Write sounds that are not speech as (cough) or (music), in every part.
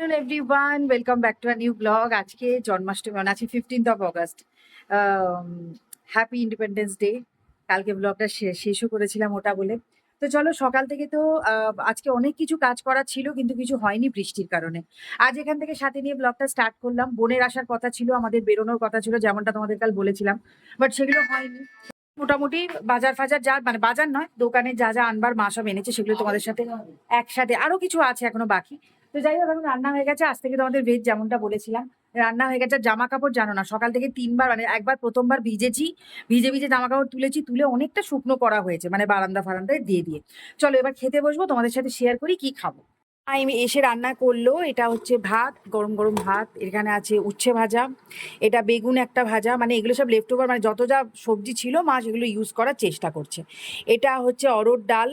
Hello everyone welcome back to a new blog আজকে জন্মাষ্টমী মানে আজকে fifteenth of August happy independence day কালকে ব্লগটা শেষও করেছিলাম ওটা বলে। তো চলো, সকাল থেকে তো আজকে অনেক কিছু কাজ করা ছিল, কিন্তু কিছু হয়নি বৃষ্টির কারণে। আজ এখান থেকে সাথে নিয়ে ব্লগটা স্টার্ট করলাম। বোনের আসার কথা ছিল, আমাদের বেরোনোর কথা ছিল, যেমনটা তোমাদের কাল বলেছিলাম বাট সেগুলো হয়নি। মোটামুটি বাজার ফাজার যা মানে বাজার নয়, দোকানে যা যা আনবার মা সব এনেছে, সেগুলো তোমাদের সাথে একসাথে আরও কিছু আছে এখনও বাকি। তো যাই হোক, এখন রান্না হয়ে গেছে। আজ থেকে তোমাদের ভেজ যেমনটা বলেছিলাম। রান্না হয়ে গেছে জামা কাপড় জানো না। সকাল থেকে তিনবার মানে একবার প্রথমবার ভিজেছি। ভিজে ভিজে জামা কাপড় তুলেছি, তুলে অনেকটা শুকনো করা হয়েছে মানে বারান্দা ফারান্দায় দিয়ে দিয়ে। চলো এবার খেতে বসবো, তোমাদের সাথে শেয়ার করি কি খাব। আমি এসে রান্না করল। এটা হচ্ছে ভাত গরম গরম ভাত। এখানে আছে উচ্ছে ভাজা এটা বেগুন একটা ভাজা মানে এগুলো সব লেফট ওভার মানে যত যা সবজি ছিল মা সেগুলো ইউজ করার চেষ্টা করছে। এটা হচ্ছে অরড় ডাল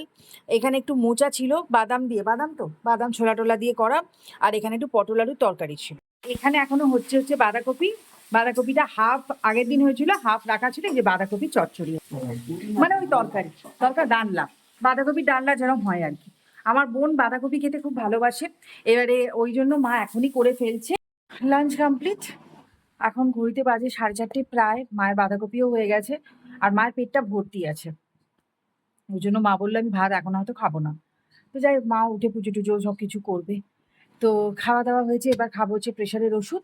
এখানে একটু মোচা ছিল বাদাম দিয়ে বাদাম তো? বাদাম ছোলা টোলা দিয়ে করা আর এখানে একটু পটল আলুর তরকারি ছিল। এখানে এখনও হচ্ছে হচ্ছে বাঁধাকপি বাঁধাকপিটা হাফ আগের দিন হয়েছিল হাফ রাখা ছিল যে বাঁধাকপি চচ্চড়ি। মানে ওই তরকারি তরকার ডালনা বাঁধাকপি ডালনা যেরকম হয় আর কি। আমার বোন বাঁধাকপি খেতে খুব ভালোবাসে। এবারে ওই জন্য মা এখনই করে ফেলছে। Lunch complete. এখন ঘড়িতে বাজে সাড়ে চারটে প্রায়। মায়ের বাঁধাকপিও হয়ে গেছে। আর মায়ের পেটটা ভর্তি আছে। ওই জন্য মা বলল, আমি ভাত এখন হয়তো খাব না। তো যাই মা উঠে পুজো টুজো সব কিছু করবে। তো খাওয়া দাওয়া হয়েছে। এবার খাব হচ্ছে প্রেশারের ওষুধ।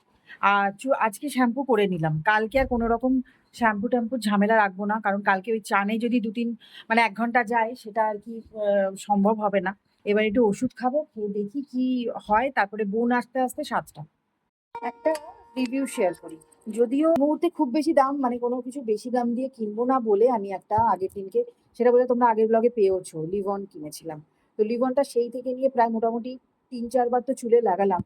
আর আজকে শ্যাম্পু করে নিলাম। কালকে আর কোনো রকম শ্যাম্পু ট্যাম্পুর ঝামেলা রাখব না। কারণ কালকে ওই চানে যদি দু তিন মানে এক ঘণ্টা যায়, সেটা আর কি সম্ভব হবে না। এবার একটু ওষুধ খাব, খেয়ে দেখি কি হয়, তারপরে বোন আসতে আসতে সাতটা। একটা রিভিউ শেয়ার করি। যদিও মুহূর্তে খুব বেশি দাম মানে কোনো কিছু বেশি দাম দিয়ে কিনবো না বলে আমি একটা আগের দিনকে, সেটা বলে তোমরা আগের ব্লগে পেয়েওছো লিভন কিনেছিলাম। তো লিভনটা সেই থেকে নিয়ে প্রায় মোটামুটি তিন চারবার তো চুলে লাগালাম।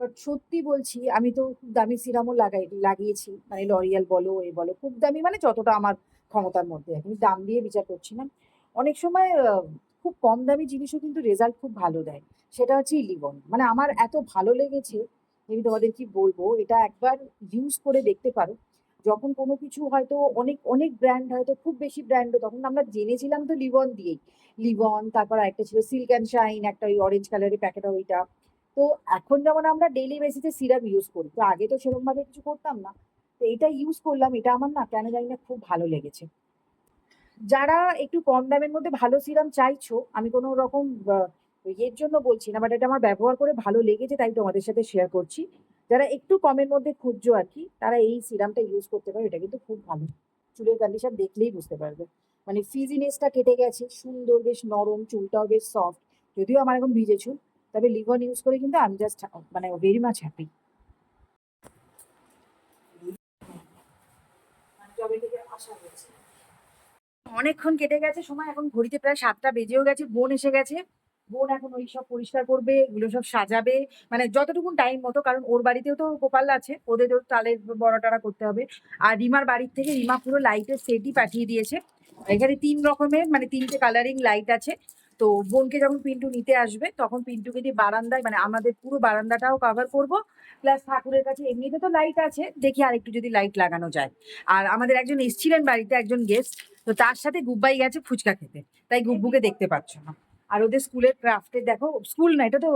বাট সত্যি বলছি, আমি তো খুব দামি সিরামও লাগাই, লাগিয়েছি। মানে লরিয়াল বলো, এ বলো, খুব দামি মানে যতটা আমার ক্ষমতার মধ্যে। আমি দাম দিয়ে বিচার করছি না। অনেক সময় খুব কম দামি জিনিসও কিন্তু রেজাল্ট খুব ভালো দেয়। সেটা হচ্ছে লিভন মানে আমার এত ভালো লেগেছে, আমি তোমাদের কি বলব, এটা একবার ইউজ করে দেখতে পারো। যখন কোনো কিছু হয়তো অনেক অনেক ব্র্যান্ড হয়তো খুব বেশি ব্র্যান্ডও তখন আমরা জেনেছিলাম তো লিবন দিয়েই। লিবন তারপর একটা ছিল সিল্ক অ্যান্ড শাইন একটা ওই অরেঞ্জ কালারের প্যাকেট ওইটা। তো এখন যেমন আমরা ডেইলি বেসিসে সিরাপ ইউজ করি, তো আগে তো সেরকম ভাবে কিছু করতাম না। তো এটা ইউজ করলাম, এটা আমার না কেন জানি না খুব ভালো লেগেছে। যারা একটু কম দামের মধ্যে ভালো সিরাম চাইছো, আমি কোনো রকম ইয়ের জন্য বলছি না বাট এটা আমার ব্যবহার করে ভালো লেগেছে, তাই তোমাদের সাথে শেয়ার করছি। যারা একটু কমের মধ্যে খুঁজছো আর কি, তারা এই সিরামটা ইউজ করতে পারে, এটা কিন্তু খুব ভালো। চুলের কন্ডিশন দেখলেই বুঝতে পারবে। মানে ফিজিনেসটা কেটে গেছে, সুন্দর, বেশ নরম, চুলটাও বেশ সফট যদিও আমার এখন ভিজে চুল, তবে লিভন ইউজ করে কিন্তু আমি জাস্ট মানে ভেরি মাচ হ্যাপি অনেকক্ষণ কেটে গেছে, সময় এখন ঘড়িতে প্রায় সাতটা বেজেও গেছে, বোন এসে গেছে। বোন এখন ওই সব পরিষ্কার করবে এগুলো সব সাজাবে মানে যতটুকু টাইম মতো, কারণ ওর বাড়িতেও তো গোপাল আছে ওদেরও তালের বড়া টড়া করতে হবে। আর রিমার বাড়ির থেকে রিমা পুরো লাইটের সেটই পাঠিয়ে দিয়েছে। এখানে তিন রকমের মানে তিনটে কালারিং লাইট আছে। তো বোনকে যখন পিন্টু নিতে আসবে, তখন পিন্টুকে দিয়ে বারান্দায় মানে আমাদের পুরো বারান্দাটাও কভার করব। প্লাস ঠাকুরের কাছে এমনিতে তো লাইট আছে, দেখি আর একটু যদি লাইট লাগানো যায়। আর আমাদের একজন এসছিলেন বাড়িতে, একজন গেস্ট তো তার সাথে গুব্বাই গেছে ফুচকা খেতে। তাই গুব্বুকে দেখতে পাচ্ছ না। আর ওদের স্কুলের ক্রাফটে দেখো স্কুল না, এটা তো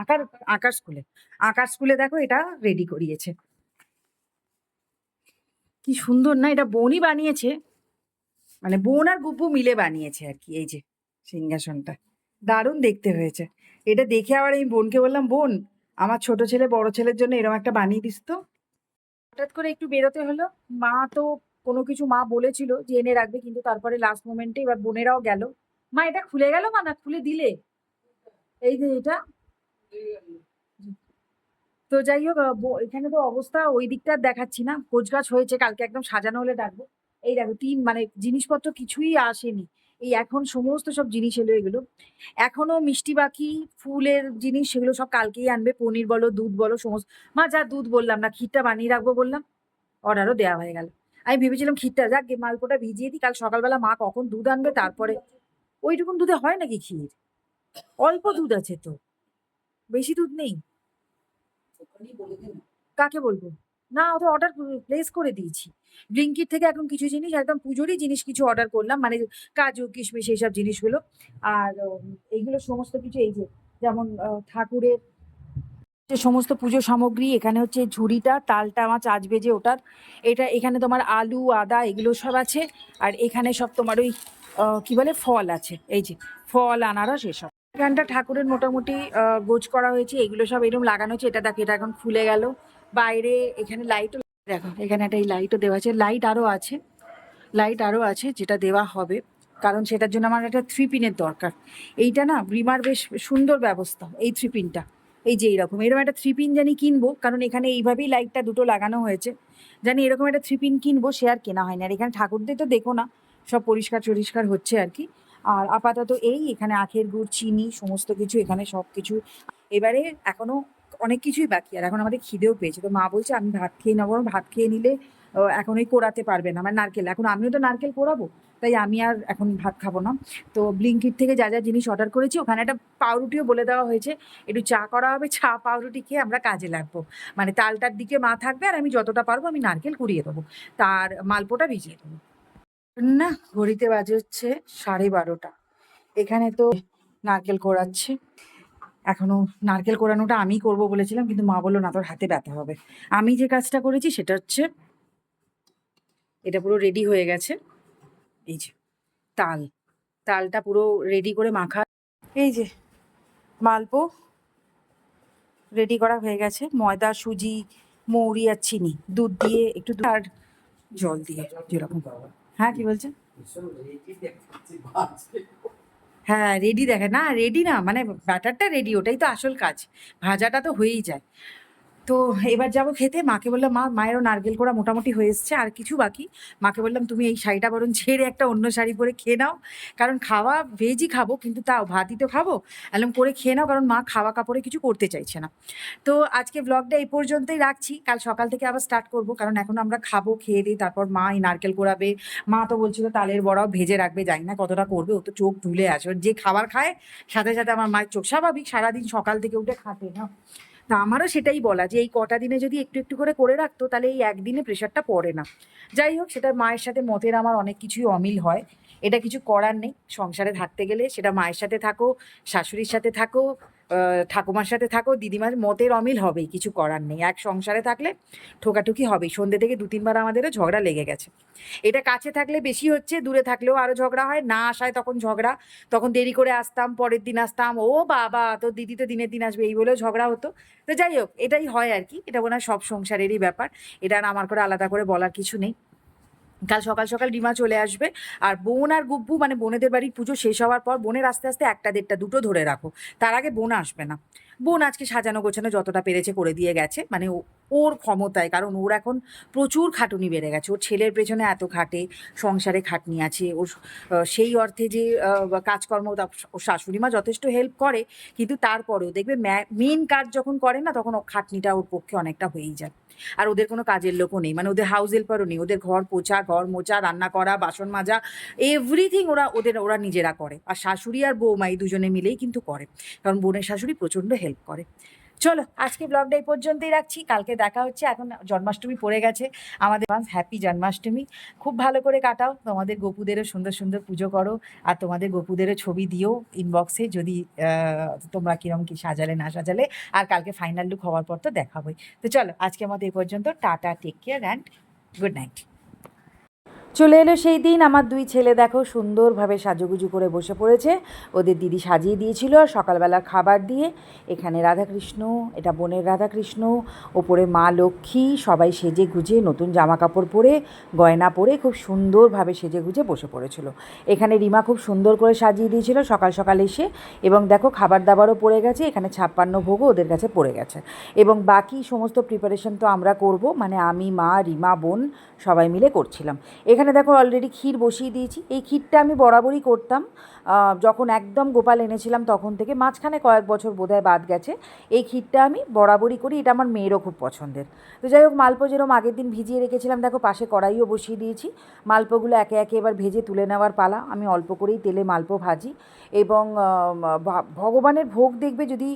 আঁকার আঁকার স্কুলে আঁকার স্কুলে দেখো, এটা রেডি করিয়েছে। কি সুন্দর না, এটা বোনই বানিয়েছে। মানে বোন আর গুব্বু মিলে বানিয়েছে আর কি, এই যে। সিংহাসনটা। দারুণ দেখতে হয়েছে। এটা দেখে আবার আমি বোনকে বললাম, বোন, আমার ছোট ছেলে বড় ছেলের জন্য এরকম একটা বানিয়ে দিস তো। হঠাৎ করে একটু বেরোতে হলো। মা তো কোনো কিছু মা বলেছিল যে এনে রাখবে, কিন্তু তারপরে লাস্ট মোমেন্টে এবার বোনেরাও গেল। মা, এটা খুলে গেল মা না খুলে দিলে? এই যে এটা। তো যাই হোক এখানে তো অবস্থা ওই দিকটা দেখাচ্ছি না। গাছ হয়েছে, কালকে একদম সাজানো হলে ডাকবো। এই দেখো, তিন মানে জিনিসপত্র কিছুই আসেনি। এই এখন সমস্ত সব জিনিস এলো এগুলো। এখনও মিষ্টি বাকি ফুলের জিনিস সেগুলো সব কালকেই আনবে পনির বলো দুধ বলো সমস্ত। মা যা দুধ বললাম না ক্ষীরটা বানিয়ে রাখব বললাম। অর্ডারও দেওয়া হয়ে গেল। আমি ভেবেছিলাম ক্ষীরটা যাক মালপোটা ভিজিয়ে দিই কাল সকালবেলা মা কখন দুধ আনবে তারপরে। ওইটুকুন দুধে হয় নাকি ক্ষীর? অল্প দুধ আছে তো। বেশি দুধ নেই। কাকে বলব? না ওটা অর্ডার প্লেস করে দিয়েছি। ব্লিঙ্কিট থেকে এখন কিছু জিনিস, একদম পুজোরই জিনিস কিছু অর্ডার করলাম মানে কাজু, কিশমিশ এইসব জিনিসগুলো। আর এইগুলো সমস্ত কিছু এই যে, যেমন ঠাকুরের যে সমস্ত পুজো সামগ্রী, এখানে হচ্ছে ঝুড়িটা, তালটা আমার চাচ যে ওটার এটা এখানে তোমার আলু, আদা, এগুলো সব আছে। আর এখানে সব তোমার ওই কি বলে, ফল আছে। এই যে, ফল, আনারস, এসব। এখানটা ঠাকুরের মোটামুটি গোছ করা হয়েছে, এগুলো সব এরকম লাগানো হয়েছে। এটা দেখো, এটা এখন খুলে গেল। বাইরে এখানে লাইটও দেখো, এখানে একটা এই লাইটও দেওয়া আছে। লাইট আরও আছে। লাইট আরও আছে যেটা দেওয়া হবে। কারণ সেটার জন্য আমার একটা থ্রি পিনের দরকার। এইটা না, রিমার বেশ সুন্দর ব্যবস্থা, এই থ্রি পিনটা এই যে এইরকম, এরকম একটা থ্রি পিন জানি কিনবো, কারণ এখানে এইভাবেই লাইটটা দুটো লাগানো হয়েছে। জানি এরকম একটা থ্রি পিন কিনবো, সে আর কেনা হয়নি। আর এখানে ঠাকুরদের তো দেখো না, সব পরিষ্কার টরিষ্কার হচ্ছে আর কি। আর আপাতত এই, এখানে আখের গুড়, চিনি, সমস্ত কিছু এখানে সব কিছু এবারে এখনও অনেক কিছুই বাকি। আর এখন আমাদের খিদেও পেয়েছে। তো মা বলছে, আমি ভাত খেয়ে নেব। ভাত খেয়ে নিলে এখন ওই কোরাতে পারবে না। আমার নারকেল। এখন আমিও তো নারকেল কোরাবো তাই আমি আর এখন ভাত খাব না। তো ব্লিঙ্কিট থেকে যা যা জিনিস অর্ডার করেছি, ওখানে একটা পাউরুটিও বলে দেওয়া হয়েছে। একটু চা করা হবে, চা, পাউরুটি খেয়ে আমরা কাজে লাগবো। মানে তালটার দিকে মা থাকবে, আর আমি যতটা পারব আমি নারকেল কুড়িয়ে দেবো। তার মালপোটা ভিজিয়ে দেবো। না, ঘড়িতে বাজে হচ্ছে সাড়ে বারোটা। এখানে তো নারকেল কোড়াচ্ছে। এখনও নারকেল কোড়ানোটা আমি করব বলেছিলাম, কিন্তু মা বলল, না, তোর হাতে ব্যথা হবে। আমি যে কাজটা করেছি সেটা হচ্ছে, এটা পুরো রেডি হয়ে গেছে। এই যে, তাল। তালটা পুরো রেডি করে মাখা। এই যে, মালপো রেডি করা হয়ে গেছে। ময়দা, সুজি, মৌরি আর চিনি, দুধ দিয়ে একটু আর জল দিয়ে, যেরকম। হ্যাঁ কি বলছেন? হ্যাঁ রেডি দেখে। না রেডি না মানে ব্যাটারটা রেডি ওটাই তো আসল কাজ। ভাজাটা তো হয়েই যায়। তো এবার যাব খেতে। মাকে বললাম, মা, মায়েরও নারকেল করা মোটামুটি হয়ে এসছে, আর কিছু বাকি। মাকে বললাম, তুমি এই শাড়িটা বরং ছেড়ে একটা অন্য শাড়ি পরে খেয়ে নাও। কারণ খাওয়া ভেজই খাব, কিন্তু তাও ভাতই তো খাব। এলাম করে খেয়ে নাও, কারণ মা খাওয়া কাপড়ে কিছু করতে চাইছে না। তো আজকে ব্লগটা এই পর্যন্তই রাখছি। কাল সকাল থেকে আবার স্টার্ট করব, কারণ এখন আমরা খাব, খেয়ে দিই তারপর মা এই নারকেল কোড়াবে। মা তো বলছিল, তালের বড়াও ভেজে রাখবে। জানি না কতটা করবে, ও তো চোখ ধুলে আসে যে খাবার খায়, সাথে সাথে আমার মায়ের চোখ স্বাভাবিক, সারাদিন সকাল থেকে উঠে খাতে না? তা আমারও সেটাই বলা যে এই কটা দিনে যদি একটু একটু করে করে রাখতো, তাহলে এই একদিনে প্রেশারটা পড়ে না। যাই হোক, সেটা মায়ের সাথে মতের আমার অনেক কিছুই অমিল হয়। এটা কিছু করার নেই। সংসারে থাকতে গেলে সেটা মায়ের সাথে থাকো, শাশুড়ির সাথে থাকো ঠাকুমার সাথে থাকো, দিদিমার মতের অমিল হবেই, কিছু করার নেই। এক সংসারে থাকলে ঠোকাঠুকি হবেই। সন্ধ্যে থেকে দু তিনবার আমাদেরও ঝগড়া লেগে গেছে। এটা কাছে থাকলে বেশি হচ্ছে, দূরে থাকলেও আরও ঝগড়া হয়। না আসায় তখন ঝগড়া। তখন দেরি করে আসতাম, পরের দিন আসতাম, ও বাবা তো দিদি তো দিনের দিন আসবে। এই বলেও ঝগড়া হতো। তো যাই হোক, এটাই হয় আর কি। এটা মনে সব সংসারেরই ব্যাপার। এটা আর আমার করে আলাদা করে বলার কিছু নেই। কাল সকাল সকাল ডিমা চলে আসবে। আর বোন আর গুব্বু মানে বোনেদের বাড়ির পুজো শেষ হওয়ার পর বোনের আস্তে আস্তে একটা দেড়টা দুটো ধরে রাখো। তার আগে বোন আসবে না। বোন আজকে সাজানো গোছানো যতটা পেরেছে করে দিয়ে গেছে। মানে ওর ক্ষমতায়, কারণ ওর এখন প্রচুর খাটুনি বেড়ে গেছে। ওর ছেলের পেছনে এত খাটে, সংসারে খাটনি আছে। ওর সেই অর্থে যে কাজকর্ম ওর শাশুড়ি মা যথেষ্ট হেল্প করে, কিন্তু তারপরেও দেখবে মেন কাজ যখন করে না, তখন খাটনিটা ওর পক্ষে অনেকটা হয়েই যায়। আর ওদের কোনো কাজের লোকও নেই। মানে ওদের হাউস হেল্পারও নেই। ওদের ঘর পোছা, ঘর মোছা, রান্না করা, বাসন মাজা এভরিথিং ওরা, ওদের, ওরা নিজেরা করে। আর শাশুড়ি আর বৌমা এই দুজনে মিলেই কিন্তু করে। কারণ বোনের শাশুড়ি প্রচণ্ড হেল্প করে। চলো আজকে ব্লগটা এই পর্যন্তই রাখছি। কালকে দেখা হচ্ছে। এখন জন্মাষ্টমী পড়ে গেছে। আমাদের হ্যাপি জন্মাষ্টমী। খুব ভালো করে কাটাও। তোমাদের গোপুদেরও সুন্দর সুন্দর পুজো করো। আর তোমাদের গোপুদেরও ছবি দিও ইনবক্সে যদি তোমরা কিরম কি সাজালে, না সাজালে। আর কালকে ফাইনাল লুক হওয়ার পর তো দেখাবোই। তো চলো আজকে আমাদের এই পর্যন্ত। Tata take care and good night চলে এলো সেই দিন। আমার দুই ছেলে দেখো সুন্দরভাবে সাজুগুজু করে বসে পড়েছে। ওদের দিদি সাজিয়ে দিয়েছিল আর সকালবেলা খাবার দিয়ে। এখানে রাধাকৃষ্ণ, এটা বোনের রাধাকৃষ্ণ, ওপরে মা লক্ষ্মী, সবাই সেজে গুজে নতুন জামা কাপড় পরে, গয়না পরে খুব সুন্দরভাবে সেজে গুজে বসে পড়েছিল। এখানে রিমা খুব সুন্দর করে সাজিয়ে দিয়েছিল সকাল সকাল এসে। এবং দেখো খাবার দাবারও পড়ে গেছে, এখানে ছাপ্পান্ন ভোগও ওদের কাছে পড়ে গেছে। এবং বাকি সমস্ত প্রিপারেশন তো আমরা করব। মানে আমি, মা, রিমা, বোন সবাই মিলে করছিলাম। এখানে দেখো অলরেডি ক্ষীর বসিয়ে দিয়েছি। এই ক্ষীরটা আমি বরাবরই করতাম। যখন একদম গোপাল এনেছিলাম তখন থেকে মাঝখানে কয়েক বছর বোধহয় বাদ গেছে। এই ক্ষীরটা আমি বরাবরই করি, এটা আমার মেয়েরও খুব পছন্দের। তো যাই হোক, মালপো যেরকম আগের দিন ভিজিয়ে রেখেছিলাম, দেখো পাশে কড়াইও বসিয়ে দিয়েছি। মালপোগুলো একে একে এবার ভেজে তুলে নেওয়ার পালা। আমি অল্প করেই তেলে মালপো ভাজি এবং ভগবানের ভোগ দেখবে যদি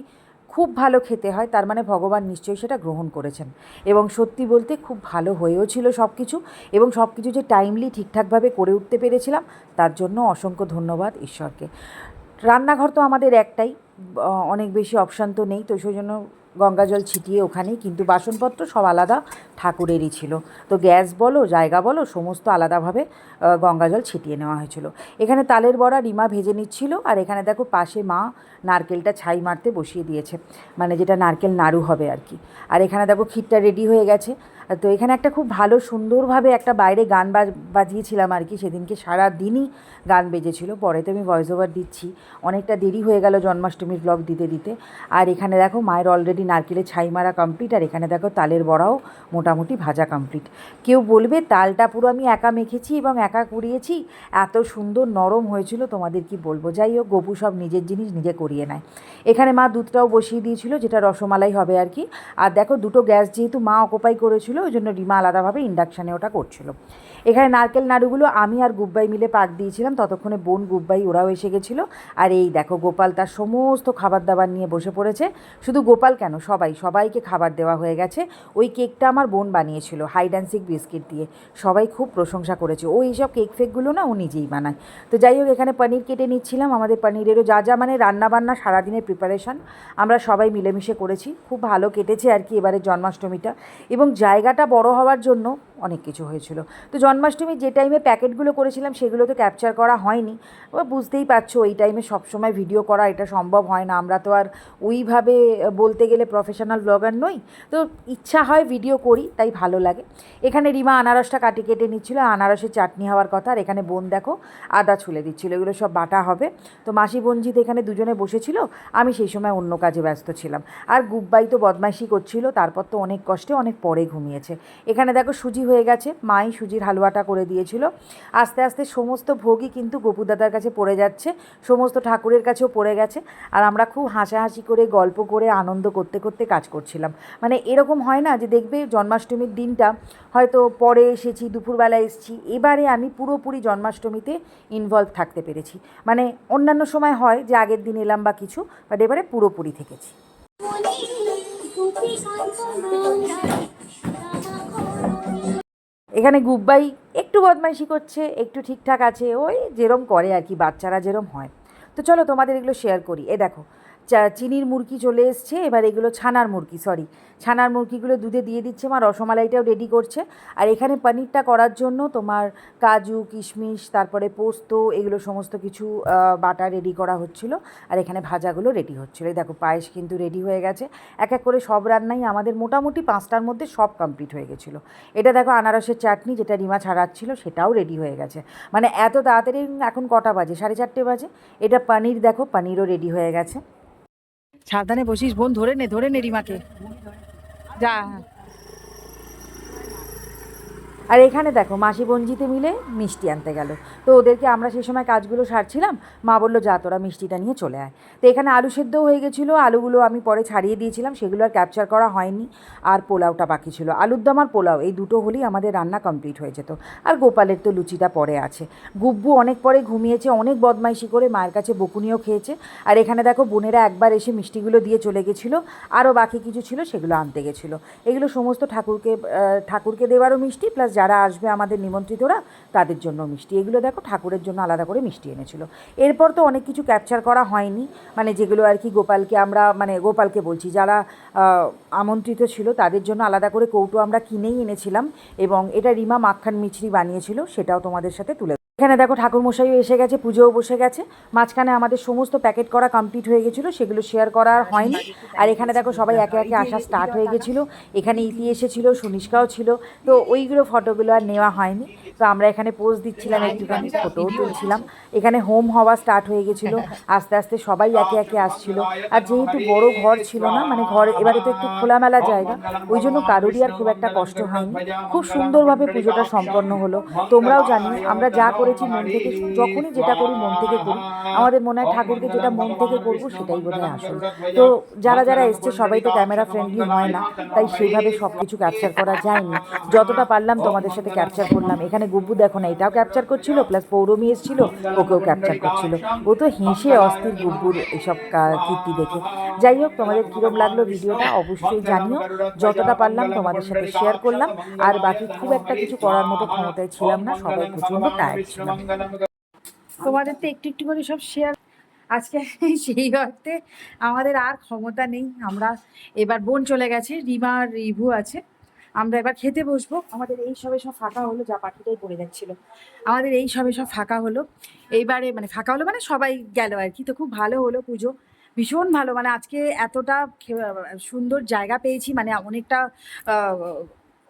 খুব ভালো খেতে হয়, তার মানে ভগবান নিশ্চয়ই সেটা গ্রহণ করেছেন। এবং সত্যি বলতে খুব ভালো হয়েও ছিল সব কিছু এবং সব কিছু যে টাইমলি ঠিকঠাকভাবে করে উঠতে পেরেছিলাম, তার জন্য অসংখ্য ধন্যবাদ ঈশ্বরকে। রান্নাঘর তো আমাদের একটাই অনেক বেশি অপশান তো নেই, তো সেই জন্য গঙ্গা জল ছিটিয়ে ওখানেই, কিন্তু বাসনপত্র সব আলাদা ঠাকুরেরই ছিল। তো গ্যাস বলো, জায়গা বলো, সমস্ত আলাদাভাবে গঙ্গা জল ছিটিয়ে নেওয়া হয়েছিল। এখানে তালের বড়া রিমা ভেজে নিচ্ছিল, আর এখানে দেখো পাশে মা নারকেলটা ছাই মারতে বসিয়ে দিয়েছে। মানে যেটা নারকেল নাড়ু হবে আর কি। আর এখানে দেখো ক্ষীরটা রেডি হয়ে গেছে। তো এখানে একটা খুব ভালো সুন্দরভাবে একটা বাইরে গান বাজিয়েছিলাম আর কি। সেদিনকে সারা দিনই গান বেজেছিল। পরে তো আমি ভয়েস ওভার দিচ্ছি। অনেকটা দেরি হয়ে গেল জন্মাষ্টমীর ব্লগ দিতে দিতে। আর এখানে দেখো মায়ের অলরেডি নারকেলের ছাই মারা কমপ্লিট আর এখানে দেখো তালের বড়াও মোটামুটি ভাজা কমপ্লিট কেউ বলবে তালটা পুরো আমি একা মেখেছি এবং একা কুড়িয়েছি? এত সুন্দর নরম হয়েছিল, তোমাদের কি বলব? যাই হোক, গপু সব নিজের জিনিস নিজে করিয়ে নেয়। এখানে মা দুধটাও বসিয়ে দিয়েছিল, যেটা রসমালাই হবে আর কি। আর দেখো, দুটো গ্যাস যেহেতু মা অকুপাই করেছিল, ওই জন্য রিমা আলাদাভাবে ইন্ডাকশানে ওটা করছিল। এখানে নারকেল নাড়ুগুলো আমি আর গুব্বাই মিলে পাক দিয়েছিলাম। ততক্ষণে বোন গুব্বাই ওরাও এসে গেছিল। আর এই দেখো, গোপাল তার সমস্ত খাবার দাবার নিয়ে বসে পড়েছে। শুধু গোপাল কেন, সবাই, সবাইকে খাবার দেওয়া হয়ে গেছে। ওই কেকটা আমার বোন বানিয়েছিল হাইড অ্যান্ড সিক বিস্কিট দিয়ে। সবাই খুব প্রশংসা করেছে। ও এইসব কেক ফেকগুলো না ও নিজেই বানায়। তো যাই হোক, এখানে পনির কেটে নিচ্ছিলাম। আমাদের পনিরেরও যা যা মানে রান্নাবান্না সারাদিনের প্রিপারেশান আমরা সবাই মিলেমিশে করেছি। খুব ভালো কেটেছে আর কি এবারে জন্মাষ্টমীটা। এবং জায়গাটা বড় হওয়ার জন্য অনেক কিছু হয়েছিল। তো জন্মাষ্টমী যে টাইমে প্যাকেটগুলো করেছিলাম সেগুলো তো ক্যাপচার করা হয়নি। বুঝতেই পারছ, ওই টাইমে সবসময় ভিডিও করা এটা সম্ভব হয় না। আমরা তো আর ওইভাবে বলতে গেলে প্রফেশনাল ব্লগার নই। তো ইচ্ছা হয় ভিডিও করি, তাই ভালো লাগে। এখানে রিমা আনারসটা কাটি কেটে নিচ্ছিল। আনারসের চাটনি হওয়ার কথা। আর এখানে বোন দেখো, আদা ছুলে দিচ্ছিল। এগুলো সব বাটা হবে। তো মাসি বোনজিত এখানে দুজনে বসেছিল, আমি সেই সময় অন্য কাজে ব্যস্ত ছিলাম। আর গুব্বাই তো বদমাইশি করছিল, তারপর তো অনেক কষ্টে অনেক পরে ঘুমিয়েছে। এখানে দেখো সুজি হয়ে গেছে, মাই সুজির হালুয়াটা করে দিয়েছিল। আস্তে আস্তে সমস্ত ভোগই কিন্তু গপুদাদার কাছে পড়ে যাচ্ছে, সমস্ত ঠাকুরের কাছেও পড়ে গেছে। আর আমরা খুব হাসাহাসি করে, গল্প করে, আনন্দ করতে করতে কাজ করছিলাম। মানে এরকম হয় না যে দেখবে জন্মাষ্টমীর দিনটা, হয়তো পরে এসেছি, দুপুরবেলা এসেছি, এবারে আমি পুরোপুরি জন্মাষ্টমীতে ইনভলভ থাকতে পেরেছি। মানে অন্যান্য সময় হয় যে আগের দিন এলাম বা কিছু বাট এবারে পুরোপুরি থেকেছি। এখানে গুব্বাই একটু বদমাইশি করছে, একটু ঠিকঠাক আছে, ওই যেরম করে আর কি, বাচ্চারা যেরম হয়। তো চলো তোমাদের এগুলো শেয়ার করি। এ দেখো চিনির মুরগি চলে এসছে। এবার এগুলো ছানার মুরগি সরি ছানার মুরগিগুলো দুধে দিয়ে দিচ্ছে। মা রসমালাইটাও রেডি করছে। আর এখানে পনিরটা করার জন্য তোমার কাজু, কিশমিশ, তারপরে পোস্ত, এগুলো সমস্ত কিছু বাটা রেডি করা হচ্ছিল। আর এখানে ভাজাগুলো রেডি হচ্ছিল। দেখো, পায়েস কিন্তু রেডি হয়ে গেছে। এক এক করে সব রান্নাই আমাদের মোটামুটি পাঁচটার মধ্যে সব কমপ্লিট হয়ে গেছিল। এটা দেখো, আনারসের চাটনি, যেটা রিমা ছাড়াচ্ছিল, সেটাও রেডি হয়ে গেছে। মানে এত তাড়াতাড়ি এখন কটা বাজে? সাড়ে চারটে বাজে। এটা পনির দেখো, পনিরও রেডি হয়ে গেছে। সাবধানে বসিস বোন ধরে নে ধরে নে রিমাকে। যা। আর এখানে দেখো, মাসি বঞ্জিতে মিলে মিষ্টি আনতে গেল। তো ওদেরকে আমরা সেই সময় কাজগুলো সারছিলাম, মা বলল, যা, তোরা মিষ্টিটা নিয়ে চলে আয়। তো এখানে আলু সেদ্ধও হয়ে গেছিল, আলুগুলো আমি পরে ছাড়িয়ে দিয়েছিলাম, সেগুলো আর ক্যাপচার করা হয়নি, আর পোলাওটা বাকি ছিল। আলুর দম আর পোলাও, এই দুটো হলেই আমাদের রান্না কমপ্লিট হয়ে যেত। আর গোপালের তো লুচিটা পরে আছে। গুব্বু অনেক পরে ঘুমিয়েছে, অনেক বদমাইশি করে মায়ের কাছে বকুনিও খেয়েছে। আর এখানে দেখো, বোনেরা একবার এসে মিষ্টিগুলো দিয়ে চলে গেছিল, আরও বাকি কিছু ছিল সেগুলো আনতে গেছিল। এগুলো সমস্ত ঠাকুরকে ঠাকুরকে দেওয়ারও মিষ্টি প্লাস যারা আসবে আমাদের নিমন্ত্রিতরা, তাদের জন্য মিষ্টি। এগুলো দেখো, ঠাকুরের জন্য আলাদা করে মিষ্টি এনেছিল। এরপর তো অনেক কিছু ক্যাপচার করা হয়নি। মানে যেগুলো আর কি গোপালকে আমরা মানে গোপালকে বলছি, যারা আমন্ত্রিত ছিল, তাদের জন্য আলাদা করে কৌটো আমরা কিনেই এনেছিলাম এবং এটা রিমা মাখান মিছরি বানিয়েছিল, সেটাও তোমাদের সাথে তুলে এখানে দেখো ঠাকুরমশাইও এসে গেছে, পুজোও বসে গেছে। মাঝখানে আমাদের সমস্ত প্যাকেট করা কমপ্লিট হয়ে গেছিল, সেগুলো শেয়ার করা আর হয়নি। আর এখানে দেখো সবাই একে একে আসা স্টার্ট হয়ে গেছিল। এখানে ইতি এসেছিল সুনিষ্কাও ছিল। তো ওইগুলো ফটোগুলো আর নেওয়া হয়নি। তো আমরা এখানে পোজ দিচ্ছিলাম, একটুখানি ফটোও তুলছিলাম। এখানে হোম হওয়া স্টার্ট হয়ে গেছিল। আস্তে আস্তে সবাই একে একে আসছিল। আর যেহেতু বড় ঘর ছিল না মানে ঘর এবারে তো একটু খোলামেলা জায়গা, ওই জন্য কারোরই আর খুব একটা কষ্ট হয়নি। খুব সুন্দরভাবে পুজোটা সম্পন্ন হলো। তোমরাও জানি আমরা যা করেছি মন থেকে যখনই যেটা করি মন থেকে করি। আমাদের মনে হয় ঠাকুরকে যেটা মন থেকে করব সেটাই বোধ হয় আসল। তো যারা যারা এসছে সবাই তো ক্যামেরা ফ্রেন্ডলি হয় না তাই সেইভাবে সব কিছু ক্যাপচার করা যায়নি। যতটা পারলাম তোমাদের সাথে ক্যাপচার করলাম। এখানে গুব্বু দেখো না এটাও ক্যাপচার করছিল প্লাস পৌরমি এসেছিল ওকেও ক্যাপচার করছিল। ও তো হেসে অস্থির গুব্বুর এইসব কা- কীর্তি দেখে। যাই হোক তোমাদের কীরকম লাগল ভিডিওটা অবশ্যই জানিও। যতটা পারলাম তোমাদের সাথে শেয়ার করলাম। আর বাকি খুব একটা কিছু করার মতো ক্ষমতায় ছিলাম না সবাই প্রচণ্ড টায়ার্ড তোমাদের তো একটু একটু করে সব শেয়ার আজকে (laughs) সেই অর্থে আমাদের আর ক্ষমতা নেই। আমরা এবার বোন চলে গেছে, রিমা আর রিভু আছে। আমরা এবার খেতে বসবো। আমাদের এই সবে সব ফাঁকা হলো, যা পাখিটাই পড়ে যাচ্ছিল। আমাদের এই সবে সব ফাঁকা হলো। এইবারে মানে ফাঁকা হলো মানে সবাই গেল আর কি। তো খুব ভালো হলো পুজো। ভীষণ ভালো। মানে আজকে এতটা সুন্দর জায়গা পেয়েছি। মানে অনেকটা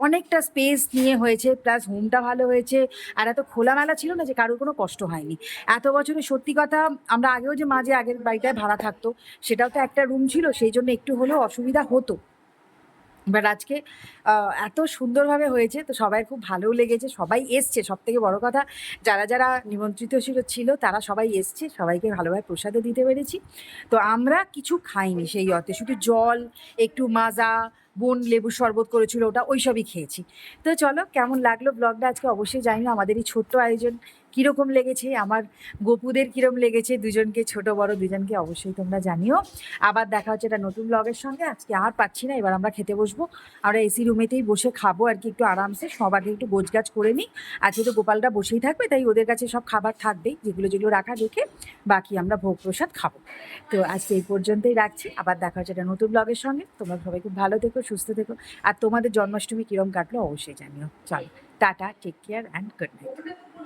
অনেকটা স্পেস নিয়ে হয়েছে প্লাস হোমটা ভালো হয়েছে, আর এত খোলামেলা ছিল না যে কারোর কোনো কষ্ট হয়নি। এত বছরে সত্যি কথা, আমরা আগেও যে মাঝে আগের বাড়িটায় ভাড়া থাকতো, সেটাও তো একটা রুম ছিল, সেই জন্য একটু হলেও অসুবিধা হতো। বাট আজকে এত সুন্দরভাবে হয়েছে, তো সবাই খুব ভালোও লেগেছে, সবাই এসছে। সব থেকে বড় কথা, যারা যারা নিমন্ত্রিত ছিল ছিল, তারা সবাই এসছে, সবাইকে ভালোভাবে প্রসাদও দিতে পেরেছি। তো আমরা কিছু খাইনি সেই অর্থে, শুধু জল, একটু মাজা বোন লেবু শরবত করেছিল, ওটা ওই সবই খেয়েছি। তো চলো, কেমন লাগল ব্লগটা আজকে অবশ্যই জানি না আমাদের এই ছোট্ট আয়োজন কীরকম লেগেছে, আমার গোপুদের কীরকম লেগেছে, দুজনকে ছোট, বড়, দুজনকে অবশ্যই তোমরা জানিও। আবার দেখা হচ্ছে একটা নতুন ব্লগের সঙ্গে, আজকে আর পাচ্ছি না, এবার আমরা খেতে বসবো। আমরা এসি রুমেতেই বসে খাব আর কি, একটু আরামসে সবাইকে একটু গোছগাছ করে নিই। আজকে তো গোপালটা বসেই থাকবে, তাই ওদের কাছে সব খাবার থাকবেই, যেগুলো যেগুলো রাখা রেখে বাকি আমরা ভোগ প্রসাদ খাব। তো আজকে এই পর্যন্তই রাখছি, আবার দেখা হচ্ছে একটা নতুন ব্লগের সঙ্গে। তোমরা সবাই খুব ভালো থেকো সুস্থ থেকো। আর তোমাদের জন্মাষ্টমী কিরম কাটলো অবশ্যই জানিও। চলো, tata take care and good night